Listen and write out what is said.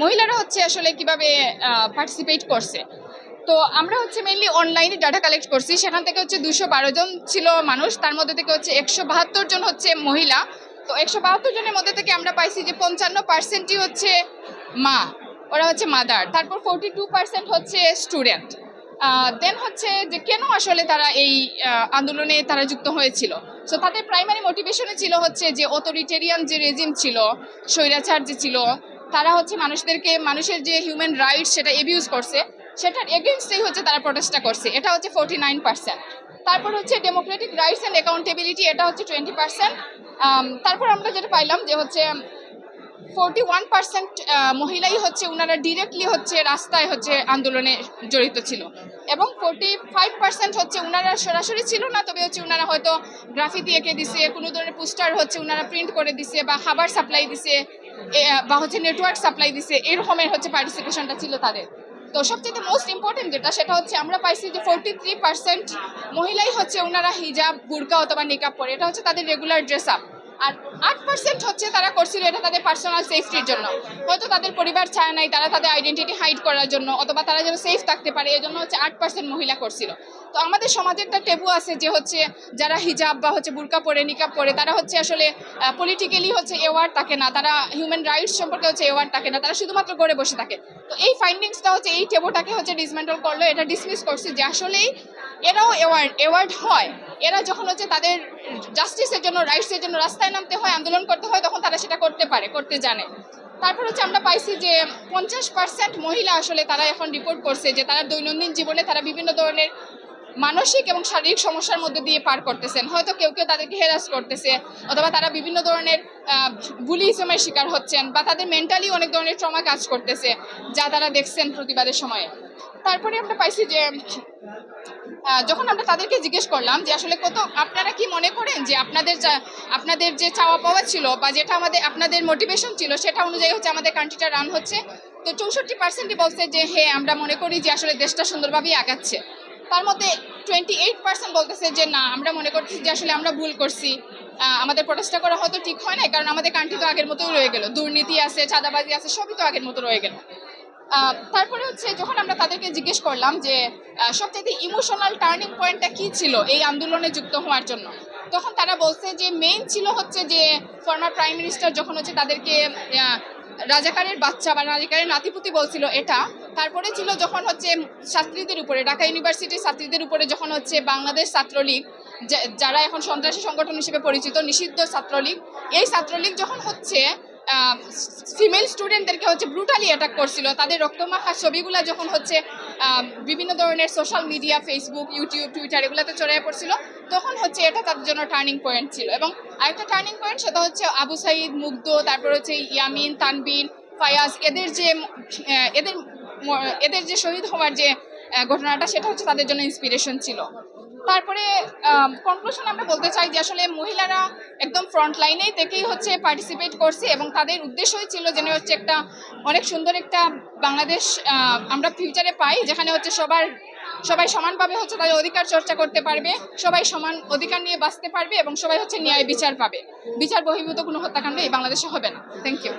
মহিলারা হচ্ছে আসলে কীভাবে পার্টিসিপেট করছে। তো আমরা হচ্ছে মেইনলি অনলাইনে ডাটা কালেক্ট করছি। সেখান থেকে হচ্ছে দুশো বারো জন ছিল মানুষ, তার মধ্যে থেকে হচ্ছে একশো বাহাত্তর জন হচ্ছে মহিলা। তো একশো বাহাত্তর জনের মধ্যে থেকে আমরা পাইছি যে পঞ্চান্ন পার্সেন্টই হচ্ছে মা, ওরা হচ্ছে মাদার তারপর ফোরটি টু পার্সেন্ট হচ্ছে স্টুডেন্ট দেন হচ্ছে যে কেন আসলে তারা এই আন্দোলনে তারা যুক্ত হয়েছিল? সো তাদের প্রাইমারি মোটিভেশনে ছিল হচ্ছে যে অথরিটেরিয়ান যে রেজিম ছিল, স্বৈরাচার যে ছিল তারা হচ্ছে মানুষদেরকে, মানুষের যে হিউম্যান রাইটস সেটা এবিউজ করছে, সেটার এগেনস্টেই হচ্ছে তারা প্রটেস্টটা করছে। এটা হচ্ছে ফোর্টি নাইন পার্সেন্ট তারপর হচ্ছে ডেমোক্রেটিক রাইটস অ্যান্ড অ্যাকাউন্টেবিলিটি এটা হচ্ছে টোয়েন্টি পার্সেন্ট তারপর আমরা যেটা পাইলাম যে হচ্ছে ফোরটি ওয়ান পার্সেন্ট মহিলাই হচ্ছে ওনারা ডিরেক্টলি হচ্ছে রাস্তায় হচ্ছে আন্দোলনে জড়িত ছিল। এবং ফোরটি ফাইভ পার্সেন্ট হচ্ছে ওনারা সরাসরি ছিল না, তবে হচ্ছে ওনারা হয়তো গ্রাফিতি এঁকে দিছে, কোনো ধরনের পোস্টার হচ্ছে ওনারা প্রিন্ট করে দিছে বা খাবার সাপ্লাই দিছে। বা হচ্ছে নেটওয়ার্ক সাপ্লাই দিছে, এরকমের হচ্ছে পার্টিসিপেশনটা ছিল তাদের। তো সবচেয়ে মোস্ট ইম্পর্টেন্ট যেটা, সেটা হচ্ছে আমরা পাইছি যে ফোরটি থ্রি পার্সেন্ট মহিলাই হচ্ছে ওনারা হিজাব বুরকা অথবা মেকআপ পরে। এটা হচ্ছে তাদের রেগুলার ড্রেস আপ আর আট পার্সেন্ট হচ্ছে তারা করছিল এটা তাদের পার্সোনাল সেফটির জন্য। হয়তো তাদের পরিবার চায় নাই তারা তাদের আইডেন্টিটি হাইড করার জন্য, অথবা তারা যেন সেফ থাকতে পারে এই জন্য হচ্ছে আট পার্সেন্ট মহিলা করছিল। তো আমাদের সমাজে একটা টেবু আছে যে হচ্ছে যারা হিজাব বা হচ্ছে বুরকা পরে নিকাব পরে, তারা হচ্ছে আসলে পলিটিক্যালি হচ্ছে অ্যাওয়ার্ড থাকে না, তারা হিউম্যান রাইটস সম্পর্কে হচ্ছে অ্যাওয়ার্ড থাকে না, তারা শুধুমাত্র গড়ে বসে থাকে। তো এই ফাইন্ডিংসটা হচ্ছে, এই টেবুটাকে হচ্ছে ডিসমেন্টল করল, এটা ডিসমিস করছে যে আসলেই এরাও অ্যাওয়ার্ড অ্যাওয়ার্ড হয়। এরা যখন হচ্ছে তাদের জাস্টিসের জন্য রাইটসের জন্য রাস্তায় নামতে হয়, আন্দোলন করতে হয়, তখন তারা সেটা করতে পারে, করতে জানে। তারপর হচ্ছে আমরা পাইছি যে পঞ্চাশ পার্সেন্ট মহিলা আসলে তারা এখন রিপোর্ট করছে যে তারা দৈনন্দিন জীবনে তারা বিভিন্ন ধরনের মানসিক এবং শারীরিক সমস্যার মধ্যে দিয়ে পার করতেছেন। হয়তো কেউ কেউ তাদেরকে হেরাস করতেছে, অথবা তারা বিভিন্ন ধরনের বুলিজমের শিকার হচ্ছেন, বা তাদের মেন্টালি অনেক ধরনের ট্রমা কাজ করতেছে, যা তারা দেখছেন প্রতিবাদের সময়ে। তারপরে আমরা পাইছি যে যখন আমরা তাদেরকে জিজ্ঞেস করলাম যে আসলে কত, আপনারা কি মনে করেন যে আপনাদের যা- আপনাদের যে চাওয়া পাওয়া ছিল বা যেটা আমাদের, আপনাদের মোটিভেশন ছিল, সেটা অনুযায়ী হচ্ছে আমাদের কান্ট্রিটা রান হচ্ছে? তো চৌষট্টি পার্সেন্টই বলছে যে হ্যাঁ আমরা মনে করি যে আসলে দেশটা সুন্দরভাবেই আগাচ্ছে। তার মধ্যে টোয়েন্টি এইট পার্সেন্ট বলতেছে যে, না, আমরা মনে করছি যে আসলে আমরা ভুল করছি। আমাদের প্রচেষ্টা করা হয়তো ঠিক হয় না কারণ আমাদের কান্ট্রি তো আগের মতোই রয়ে গেল। দুর্নীতি আছে, চাঁদাবাজি আছে, সবই তো আগের মতো রয়ে গেল। তারপরে হচ্ছে যখন আমরা তাদেরকে জিজ্ঞেস করলাম যে সবচেয়ে ইমোশনাল টার্নিং পয়েন্টটা কি ছিল এই আন্দোলনে যুক্ত হওয়ার জন্য? তখন তারা বলছে যে মেইন ছিল হচ্ছে যে ফর্মার প্রাইম মিনিস্টার যখন হচ্ছে তাদেরকে রাজাকারের বাচ্চা বা রাজাকারের নাতিপুতি বলছিল এটা, তারপরে ছিল যখন হচ্ছে ছাত্রীদের উপরে, ঢাকা ইউনিভার্সিটির ছাত্রীদের উপরে যখন হচ্ছে বাংলাদেশ ছাত্রলীগ যারা এখন সন্ত্রাসী সংগঠন হিসেবে পরিচিত, নিষিদ্ধ ছাত্রলীগ, এই ছাত্রলীগ যখন হচ্ছে ফিমেল স্টুডেন্টদেরকে হচ্ছে ব্রুটালি অ্যাটাক করছিল। তাদের রক্তমাখা ছবিগুলো যখন হচ্ছে বিভিন্ন ধরনের social media Facebook YouTube Twitter এগুলোতে ছড়িয়ে পড়ছিল, তখন হচ্ছে এটা তাদের জন্য টার্নিং পয়েন্ট ছিল। এবং আরেকটা টার্নিং পয়েন্ট সেটা হচ্ছে আবু সাইদ, মুগ্ধ, তারপর হচ্ছে ইয়ামিন তানবিন ফায়াজ, এদের যে এদের এদের যে শহীদ হওয়ার যে ঘটনাটা, সেটা হচ্ছে তাদের জন্য ইন্সপিরেশন ছিল। তারপরে কনক্লুশন আমরা বলতে চাই যে আসলে মহিলারা একদম ফ্রন্ট লাইনেই থেকেই হচ্ছে পার্টিসিপেট করছে এবং তাদের উদ্দেশ্যই ছিল যেন হচ্ছে একটা অনেক সুন্দর একটা বাংলাদেশ আমরা ফিউচারে পাই, যেখানে হচ্ছে সবার, সবাই সমানভাবে হচ্ছে তাদের অধিকার চর্চা করতে পারবে, সবাই সমান অধিকার নিয়ে বাঁচতে পারবে এবং সবাই হচ্ছে ন্যায় বিচার পাবে। বিচার বহির্ভূত কোনো হত্যাকাণ্ড এই বাংলাদেশে হবে না। Thank you